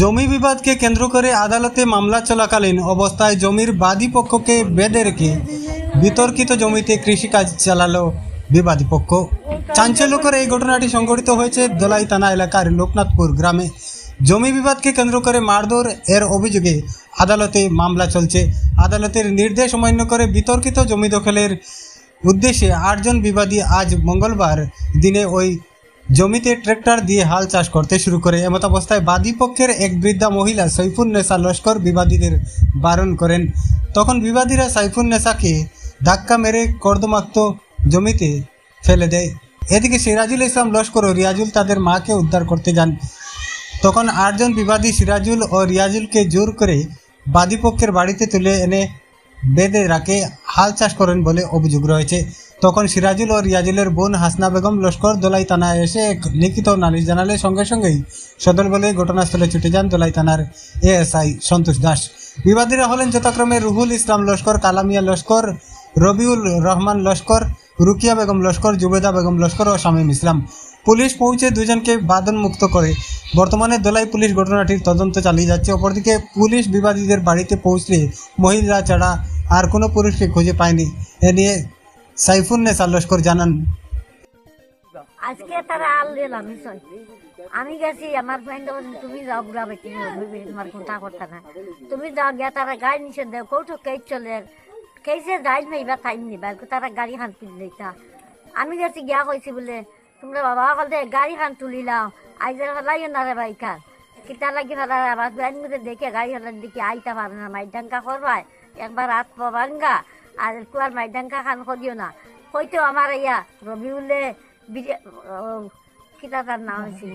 জমি বিবাদকে কেন্দ্র করে আদালতে মামলা চলাকালীন অবস্থায় জমির বাদী পক্ষকে বেঁধে রেখে বিতর্কিত জমিতে কৃষিকাজ চালালো বিবাদী পক্ষ। চাঞ্চল্যকর এই ঘটনাটি সংঘটিত হয়েছে দোলাই থানা এলাকার লোকনাথপুর গ্রামে। জমি বিবাদকে কেন্দ্র করে মারধর এর অভিযোগে আদালতে মামলা চলছে। আদালতের নির্দেশ অমান্য করে বিতর্কিত জমি দখলের উদ্দেশ্যে আটজন বিবাদী আজ মঙ্গলবার দিনে ওই জমিতে ট্রেক্টর দিয়ে হাল চাষ করতে শুরু করে, এমত অবস্থায় বাদী পক্ষের এক বৃদ্ধা মহিলা সাইফুন নেসা লস্কর বিবাদীদের বারণ করেন। তখন বিবাদীরা সাইফুন নেসাকে ধাক্কা মেরে কর্দমাক্ত জমিতে ফেলে দেয়। এদিকে সিরাজুল ইসলাম লস্কর ও রিয়াজুল তাদের মাকে উদ্ধার করতে যান। তখন আটজন বিবাদী সিরাজুল ও রিয়াজুলকে জোর করে বাদীপক্ষের বাড়িতে তুলে এনে বেঁধে রাখে, হাল চাষ করেন বলে অভিযোগ রয়েছে। তখন সিরাজুল ও রিয়াজুলের বোন হাসনা বেগম লস্কর দোলাই থানায় এসে এক লিখিত নালিশ জানালে সঙ্গে সঙ্গেই সদল বলে ঘটনাস্থলে ছুটে যান দোলাই থানার এএসআই সন্তোষ দাস। বিবাদীরা হলেন যথাক্রমে রুহুল ইসলাম লস্কর, কালামিয়া লস্কর, রবিউল রহমান লস্কর, রুকিয়া বেগম লস্কর, জুবেদা বেগম লস্কর ও শামীম ইসলাম। পুলিশ পৌঁছে দুজনকে বাদন মুক্ত করে। বর্তমানে দোলাই পুলিশ ঘটনাটির তদন্ত চালিয়ে যাচ্ছে। অপরদিকে পুলিশ বিবাদীদের বাড়িতে পৌঁছলে মহিলা ছাড়া আর কোনো পুরুষকে খুঁজে পায়নি। এ নিয়ে সাইফুন্নেসা লস্কর জানান। আজকে তারা আল আমি গেছি, আমার ফ্রেন্ড তুমি যাও বুড়া বেটি তোমার কোনটা করতে না। তুমি যাও গিয়া, তারা গাড়ি নিচে দেও কৌটো কেই চলে কেসে যাই নাইবা টাইম নিবা তারা গাড়ি খান তুলি আমি গেছি, গিয়া কইছি বলে, তোমরা বাবা কল দে, গাড়ি খান তুলিলাও আইজার ফেলাই না রে বাইকার কিতা লাগি ফেলা আমার ফ্রেন্ড মধ্যে দেখে গাড়ি ফেলার দিকে আইতা পারে না মাইডাঙ্কা করবাই একবার হাত পাবাঙ্গা। আর কুয়ার মাইডাঙ্কা খান করিও না। হয়তো আমার ইয়া রবিউলে কিতা তার নাম হয়েছিল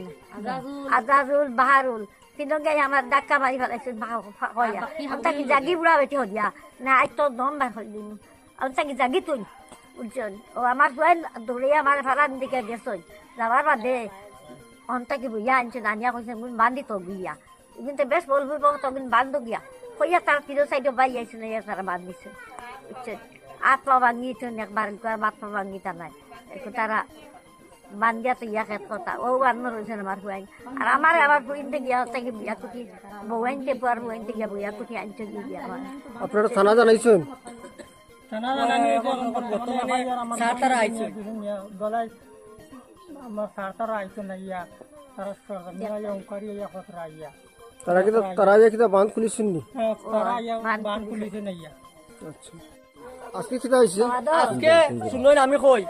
আজাজুল। বাহারুল তিনকে আমার ডাক্কা মারি ফেলাইছিল তাকে জাগি বুড়া বেটি হদিয়া না আজ তো দম বার দিন আমি তাকে জাগি তুই বুঝছেন ও আমার ফুয়াই দৌড়ে আমার ফেলার দিকে গেছই। যাবার বাদে অন্তাকে বুইয়া আনছে দানিয়া কইছে বান্ধি তো গিয়া কিন্তু বেশ বলব তখন বান্ধ গিয়া। কইয়া তার তিরো সাইডে বাই আইছে না ইয়া তারা বান্ধিছে বুঝছেন আট পা ভাঙিয়েছে একবার বাপ পা ভাঙিতা নাই তারা বান্ধিয়া তো ইয়া খেত কথা ও আন্ন রয়েছে আমার হুয়াইন আর আমার আমার ফুইনতে গিয়া থেকে বিয়া কুটি বউয়াইনতে পুয়ার বউয়াইনতে গিয়া বইয়া কুটি আনছে গিয়া আমার আপনারা থানা জানাইছেন সারতারা আইছে গলায় আমার সারতারা আইছে না ইয়া তারা সরকার ইয়া অঙ্কারি ইয়া খতরা ইয়া তারা কি তারা যে কিতা বাঁধ খুলিছেন নি? না আচ্ছা। আজকে কিতা হয়েছে আজকে শুনুন আমি কই?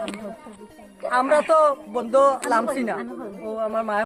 আমরা তো বন্ধ লামছি না। ও আমার মা